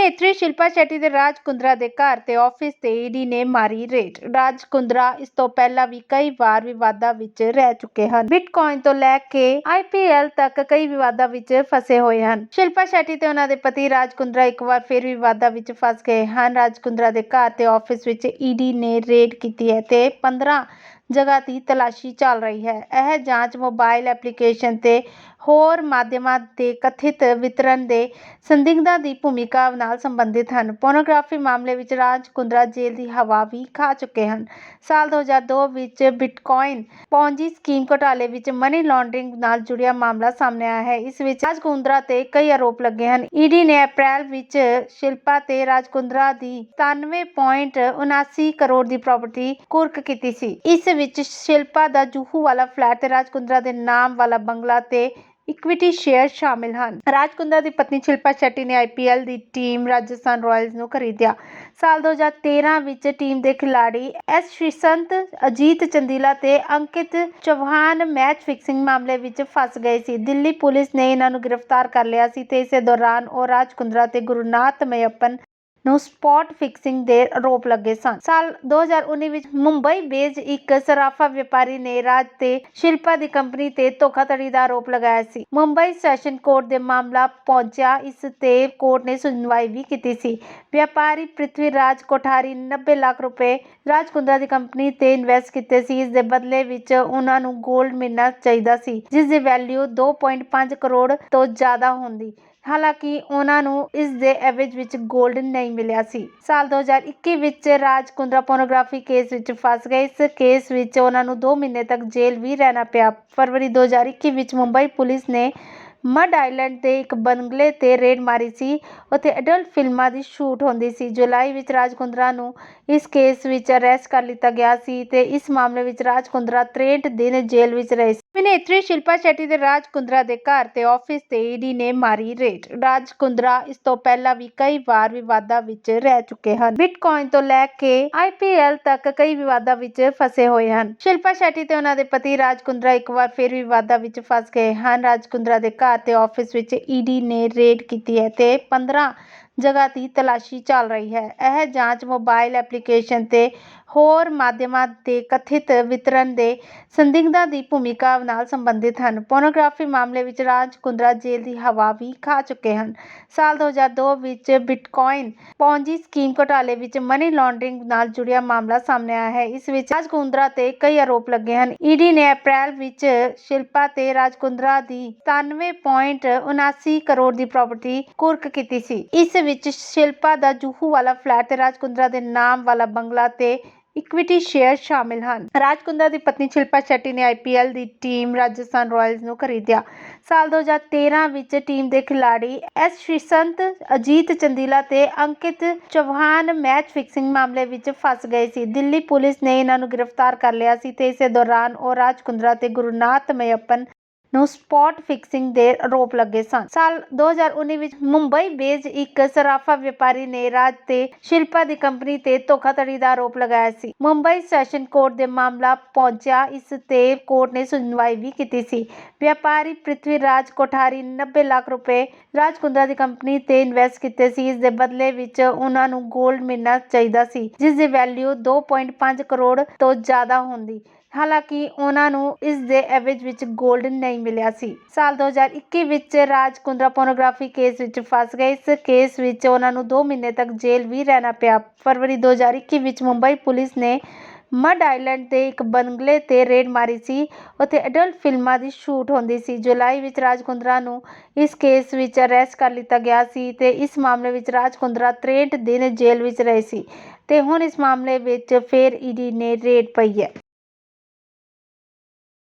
ਅਭਿਨੇਤਰੀ ਸ਼ਿਲਪਾ ਸ਼ੈੱਟੀ ਦੇ ਰਾਜ ਕੁੰਦਰਾ ਦੇ ਘਰ ਤੇ ਆਫਿਸ ਤੇ ਈਡੀ ਨੇ ਮਾਰੀ ਰੇਡ। ਰਾਜ ਕੁੰਦਰਾ ਇਸ ਤੋਂ ਪਹਿਲਾਂ ਵੀ ਕਈ ਵਾਰ ਵਿਵਾਦਾਂ ਵਿੱਚ ਰਹਿ ਚੁੱਕੇ ਹਨ। ਬਿਟਕੋਇਨ ਤੋਂ ਲੈ ਕੇ ਆਈਪੀਐਲ ਤੱਕ ਕਈ ਵਿਵਾਦਾਂ ਵਿੱਚ ਫਸੇ ਹੋਏ ਹਨ। ਸ਼ਿਲਪਾ ਸ਼ੈਟੀ ਤੇ ਉਹਨਾਂ ਦੇ ਪਤੀ ਰਾਜ ਕੁੰਦਰਾ ਇੱਕ ਵਾਰ ਫਿਰ ਵਿਵਾਦਾਂ ਵਿੱਚ ਫਸ ਗਏ ਹਨ। ਰਾਜ ਕੁੰਦਰਾ ਦੇ ਘਰ ਤੇ ਆਫਿਸ ਵਿੱਚ ਈਡੀ ਨੇ ਰੇਡ ਕੀਤੀ ਹੈ ਤੇ 15 ਜਗ੍ਹਾ ਦੀ ਤਲਾਸ਼ੀ ਚੱਲ ਰਹੀ ਹੈ। ਇਹ ਜਾਂਚ ਮੋਬਾਈਲ ਐਪਲੀਕੇਸ਼ਨ ਤੇ ਹੋਰ ਮਾਧਿਅਮਾਂ ਦੇ ਕਥਿਤ ਵਿਤਰਨ ਦੇ ਸੰਦਿਗਧਾਂ ਦੀ ਭੂਮਿਕਾ ਨਾਲ ਸੰਬੰਧਿਤ ਹਨ। ਪੋਰਨੋਗ੍ਰਾਫੀ ਮਾਮਲੇ ਵਿੱਚ ਰਾਜ ਕੁੰਦਰਾ ਜੇਲ੍ਹ ਦੀ ਹਵਾ ਵੀ ਖਾ ਚੁੱਕੇ ਹਨ। ਸਾਲ 2002 ਵਿੱਚ ਬਿਟਕੋਇਨ ਪੌਂਜੀ ਸਕੀਮ ਘੁਟਾਲੇ ਵਿੱਚ ਮਨੀ ਲਾਂਡਰਿੰਗ ਨਾਲ ਜੁੜਿਆ ਮਾਮਲਾ ਸਾਹਮਣੇ ਆਇਆ ਹੈ। ਇਸ ਵਿੱਚ ਰਾਜ ਕੁੰਦਰਾ ਤੇ ਕਈ ਆਰੋਪ ਲੱਗੇ ਹਨ। ਈਡੀ ਨੇ ਅਪ੍ਰੈਲ ਵਿੱਚ ਸ਼ਿਲਪਾ ਤੇ ਰਾਜ ਕੁੰਦਰਾ ਦੀ 97.79 ਕਰੋੜ ਦੀ ਪ੍ਰਾਪਰਟੀ ਕੁਰਕ ਕੀਤੀ ਸੀ। ਇਸ ਵਿੱਚ ਸ਼ਿਲਪਾ ਦਾ ਜੂਹੂ ਵਾਲਾ ਫਲੈਟ ਤੇ ਰਾਜ ਕੁੰਦਰਾ ਦੇ ਨਾਮ ਵਾਲਾ ਬੰਗਲਾ ਤੇ ਇਕਵਿਟੀ ਸ਼ੇਅਰ ਸ਼ਾਮਿਲ ਹਨ। ਰਾਜ ਕੁੰਦਰਾ ਦੀ ਪਤਨੀ ਸ਼ਿਲਪਾ ਸ਼ੈੱਟੀ ਨੇ ਆਈਪੀਐਲ ਦੀ ਟੀਮ ਰਾਜਸਥਾਨ ਰਾਇਲਸ ਨੂੰ ਖਰੀਦਿਆ। ਸਾਲ 2013 ਵਿੱਚ ਟੀਮ ਦੇ ਖਿਡਾਰੀ ਐਸ ਸ਼੍ਰੀਸੰਤ ਅਜੀਤ ਚੰਦੀਲਾ ਤੇ ਅੰਕਿਤ ਚੌਹਾਨ ਮੈਚ ਫਿਕਸਿੰਗ ਮਾਮਲੇ ਵਿੱਚ ਫਸ ਗਏ ਸੀ। ਦਿੱਲੀ ਪੁਲਿਸ ਨੇ ਇਹਨਾਂ ਨੂੰ ਗ੍ਰਿਫਤਾਰ ਕਰ ਲਿਆ ਸੀ ਤੇ ਇਸੇ ਦੌਰਾਨ ਉਹ ਰਾਜ ਕੁੰਦਰਾ ਤੇ ਗੁਰਨਾਥ ਮਯੱਪਨ ਨੂੰ ਸਪੌਟ ਫਿਕਸਿੰਗ ਦੇ ਆਰੋਪ ਲੱਗੇ ਸਨ। ਸਾਲ 2019 ਵਿੱਚ ਮੁੰਬਈ ਬੇਸਡ ਇੱਕ ਸਰਾਫਾ ਵਪਾਰੀ ਨੇ ਰਾਜ ਤੇ ਸ਼ਿਲਪਾ ਦੀ ਕੰਪਨੀ ਤੇ ਧੋਖਾਧੜੀ ਦਾ ਆਰੋਪ ਲਗਾਇਆ ਸੀ। ਮੁੰਬਈ ਸੈਸ਼ਨ ਕੋਰਟ ਦੇ ਮਾਮਲਾ ਪਹੁੰਚਿਆ, ਇਸ ਤੇ ਕੋਰਟ ਨੇ ਸੁਣਵਾਈ ਵੀ ਕੀਤੀ ਸੀ। ਵਪਾਰੀ ਪ੍ਰਿਥਵੀ ਰਾਜ ਕੋਠਾਰੀ 90 ਲੱਖ ਰੁਪਏ ਰਾਜ ਕੁੰਦਰਾ ਦੀ ਕੰਪਨੀ ਤੇ ਇਨਵੈਸਟ ਕੀਤੇ ਸੀ। ਇਸ ਦੇ ਬਦਲੇ ਵਿੱਚ ਉਹਨਾਂ ਨੂੰ 골ਡ ਮਿਲਣਾ ਚਾਹੀਦਾ ਸੀ, ਜਿਸ ਦੀ ਵੈਲਿਊ 2.5 ਕਰੋੜ ਤੋਂ ਜ਼ਿਆਦਾ ਹੁੰਦੀ। ਹਾਲਾਂਕਿ ਉਹਨਾਂ ਨੂੰ ਇਸ ਦੇ ਐਵਰੇਜ ਵਿੱਚ 골ਡ ਨਹੀਂ ਮਿਲਿਆ ਸੀ। ਸਾਲ 2021 ਵਿੱਚ ਰਾਜ ਕੁੰਦਰਾ ਪੋਰਨੋਗ੍ਰਾਫੀ ਕੇਸ ਵਿੱਚ ਫਸ ਗਏ। ਇਸ ਕੇਸ ਵਿੱਚ ਉਹਨਾਂ ਨੂੰ 2 ਮਹੀਨੇ ਤੱਕ ਜੇਲ੍ਹ ਵੀ ਰਹਿਣਾ ਪਿਆ। ਫਰਵਰੀ 2021 ਵਿੱਚ ਮੁੰਬਈ ਪੁਲਿਸ ਨੇ ਮਡ ਆਈਲੈਂਡ ਦੇ ਇੱਕ ਬੰਗਲੇ ਤੇ ਰੇਡ ਮਾਰੀ ਸੀ। ਉੱਥੇ ਅਡਲਟ ਫਿਲਮਾਂ ਦੀ ਸ਼ੂਟ ਹੁੰਦੀ ਸੀ। ਜੁਲਾਈ ਵਿੱਚ ਰਾਜ ਕੁੰਦਰਾ ਨੂੰ ਇਸ ਕੇਸ ਵਿੱਚ ਅਰੈਸਟ ਕਰ ਲਿੱਤਾ ਗਿਆ ਸੀ ਤੇ ਇਸ ਮਾਮਲੇ ਵਿੱਚ ਰਾਜ ਕੁੰਦਰਾ 63 ਦਿਨ ਜੇਲ੍ਹ ਵਿੱਚ ਰਹੇ ਸੀ ਅਭਿਨੇਤਰੀ ਸ਼ਿਲਪਾ ਸ਼ੈਟੀ ਦੇ ਰਾਜ ਕੁੰਦਰਾ ਦੇ ਘਰ ਤੇ ਆਫਿਸ ਤੇ ਈਡੀ ਨੇ ਮਾਰੀ ਰੇਡ। ਰਾਜ ਕੁੰਦਰਾ ਇਸ ਤੋਂ ਪਹਿਲਾਂ ਵੀ ਕਈ ਵਾਰ ਵਿਵਾਦਾਂ ਵਿੱਚ ਰਹਿ ਚੁੱਕੇ ਹਨ। ਬਿਟਕੋਇਨ ਤੋਂ ਲੈ ਕੇ ਆਈਪੀਐਲ ਤੱਕ ਕਈ ਵਿਵਾਦਾਂ ਵਿੱਚ ਫਸੇ ਹੋਏ ਹਨ। ਸ਼ਿਲਪਾ ਸ਼ੈੱਟੀ ਤੇ ਉਹਨਾਂ ਦੇ ਪਤੀ ਰਾਜ ਕੁੰਦਰਾ ਇੱਕ ਵਾਰ ਫਿਰ ਵਿਵਾਦਾਂ ਵਿੱਚ ਫਸ ਗਏ ਹਨ। ਰਾਜ ਕੁੰਦਰਾ ਦੇ ਘਰ ਤੇ ਆਫਿਸ ਵਿੱਚ ਈਡੀ ਨੇ ਰੇਡ ਕੀਤੀ ਹੈ ਤੇ 15 ਜਗ੍ਹਾ ਦੀ ਤਲਾਸ਼ੀ ਚੱਲ ਰਹੀ ਹੈ। ਇਹ ਜਾਂਚ ਮੋਬਾਈਲ ਐਪਲੀਕੇਸ਼ਨ ਤੇ ਹੋਰ ਮਾਧਿਅਮਾਂ ਦੇ ਕਥਿਤ ਵਿਤਰਨ ਦੇ ਸੰਦਿਗਧਾਂ ਦੀ ਭੂਮਿਕਾ ਨਾਲ ਸੰਬੰਧਿਤ ਹਨ। ਪੋਰਨੋਗ੍ਰਾਫੀ ਮਾਮਲੇ ਵਿੱਚ ਰਾਜ ਕੁੰਦਰਾ ਜੇਲ੍ਹ ਦੀ ਹਵਾ ਵੀ ਖਾ ਚੁੱਕੇ ਹਨ। ਸਾਲ 2002 ਵਿੱਚ ਬਿਟਕੋਇਨ ਪੌਂਜੀ ਸਕੀਮ ਘੁਟਾਲੇ ਵਿੱਚ ਮਨੀ ਲਾਂਡਰਿੰਗ ਨਾਲ ਜੁੜਿਆ ਮਾਮਲਾ ਸਾਹਮਣੇ ਆਇਆ ਹੈ। ਇਸ ਵਿੱਚ ਰਾਜ ਕੁੰਦਰਾ ਤੇ ਕਈ ਆਰੋਪ ਲੱਗੇ ਹਨ। ਈਡੀ ਨੇ ਅਪ੍ਰੈਲ ਵਿੱਚ ਸ਼ਿਲਪਾ ਤੇ ਰਾਜ ਕੁੰਦਰਾ ਦੀ 97.79 ਕਰੋੜ ਦੀ ਪ੍ਰਾਪਰਟੀ ਕੁਰਕ ਕੀਤੀ ਸੀ। ਇਸ ਵਿੱਚ ਸ਼ਿਲਪਾ ਦਾ ਜੂਹੂ ਵਾਲਾ ਫਲੈਟ ਤੇ ਰਾਜ ਕੁੰਦਰਾ ਦੇ ਨਾਮ ਵਾਲਾ ਬੰਗਲਾ ਤੇ ਇਕਵਿਟੀ ਸ਼ੇਅਰ ਸ਼ਾਮਿਲ ਹਨ। ਰਾਜ ਕੁੰਦਰਾ ਦੀ ਪਤਨੀ ਸ਼ਿਲਪਾ ਸ਼ੈੱਟੀ ਨੇ ਆਈਪੀਐਲ ਦੀ ਟੀਮ ਰਾਜਸਥਾਨ ਰਾਇਲਸ ਨੂੰ ਖਰੀਦਿਆ। ਸਾਲ 2013 ਵਿੱਚ ਟੀਮ ਦੇ ਖਿਡਾਰੀ ਐਸ ਸ਼੍ਰੀਸੰਤ ਅਜੀਤ ਚੰਦੀਲਾ ਤੇ ਅੰਕਿਤ ਚੌਹਾਨ ਮੈਚ ਫਿਕਸਿੰਗ ਮਾਮਲੇ ਵਿੱਚ ਫਸ ਗਏ ਸੀ। ਦਿੱਲੀ ਪੁਲਿਸ ਨੇ ਇਹਨਾਂ ਨੂੰ ਗ੍ਰਿਫਤਾਰ ਕਰ ਲਿਆ ਸੀ ਤੇ ਇਸੇ ਦੌਰਾਨ ਉਹ ਰਾਜ ਕੁੰਦਰਾ ਤੇ ਗੁਰਨਾਥ ਮਯੱਪਨ ਨੂੰ ਸਪੌਟ ਫਿਕਸਿੰਗ ਦੇ ਆਰੋਪ ਲੱਗੇ ਸਨ। ਸਾਲ 2019 ਵਿੱਚ ਮੁੰਬਈ ਬੇਸਡ ਇੱਕ ਸਰਾਫਾ ਵਪਾਰੀ ਨੇ ਰਾਜ ਤੇ ਸ਼ਿਲਪਾ ਦੀ ਕੰਪਨੀ ਤੇ ਧੋਖਾਧੜੀ ਦਾ ਆਰੋਪ ਲਗਾਇਆ ਸੀ। ਮੁੰਬਈ ਸੈਸ਼ਨ ਕੋਰਟ ਦੇ ਮਾਮਲਾ ਪਹੁੰਚਿਆ, ਇਸ ਤੇ ਕੋਰਟ ਨੇ ਸੁਣਵਾਈ ਵੀ ਕੀਤੀ ਸੀ। ਵਪਾਰੀ ਪ੍ਰਿਥਵੀ ਰਾਜ ਕੋਠਾਰੀ 90 ਲੱਖ ਰੁਪਏ ਰਾਜ ਕੁੰਦਰਾ ਦੀ ਕੰਪਨੀ ਤੇ ਇਨਵੈਸਟ ਕੀਤੇ ਸੀ। ਇਸ ਦੇ ਬਦਲੇ ਵਿੱਚ ਉਹਨਾਂ ਨੂੰ 골ਡ ਮਿਲਣਾ ਚਾਹੀਦਾ ਸੀ, ਜਿਸ ਦੀ ਵੈਲਿਊ 2.5 ਕਰੋੜ ਤੋਂ ਜ਼ਿਆਦਾ ਹੁੰਦੀ। ਹਾਲਾਂਕਿ ਉਹਨਾਂ ਨੂੰ ਇਸ ਦੇ ਐਵਰੇਜ ਵਿੱਚ 골ਡ ਨਹੀਂ ਮਿਲਿਆ ਸੀ। ਸਾਲ 2021 ਵਿੱਚ ਰਾਜ ਕੁੰਦਰਾ ਪੋਰਨੋਗ੍ਰਾਫੀ ਕੇਸ ਵਿੱਚ ਫਸ ਗਏ। ਇਸ ਕੇਸ ਵਿੱਚ ਉਹਨਾਂ ਨੂੰ 2 ਮਹੀਨੇ ਤੱਕ ਜੇਲ੍ਹ ਵੀ ਰਹਿਣਾ ਪਿਆ। ਫਰਵਰੀ 2021 ਵਿੱਚ ਮੁੰਬਈ ਪੁਲਿਸ ਨੇ ਮਡ ਆਈਲੈਂਡ ਦੇ ਇੱਕ ਬੰਗਲੇ ਤੇ ਰੇਡ ਮਾਰੀ ਸੀ। ਉੱਥੇ ਅਡਲਟ ਫਿਲਮਾਂ ਦੀ ਸ਼ੂਟ ਹੁੰਦੀ ਸੀ। ਜੁਲਾਈ ਵਿੱਚ ਰਾਜ ਕੁੰਦਰਾ ਨੂੰ ਇਸ ਕੇਸ ਵਿੱਚ ਅਰੈਸਟ ਕਰ ਲਿੱਤਾ ਗਿਆ ਸੀ ਤੇ ਇਸ ਮਾਮਲੇ ਵਿੱਚ ਰਾਜ ਕੁੰਦਰਾ 63 ਦਿਨ ਜੇਲ੍ਹ ਵਿੱਚ ਰਹੇ ਸੀ ਤੇ ਹੁਣ ਇਸ ਮਾਮਲੇ ਵਿੱਚ ਫਿਰ ਈਡੀ ਨੇ ਰੇਡ ਪਈ ਹੈ।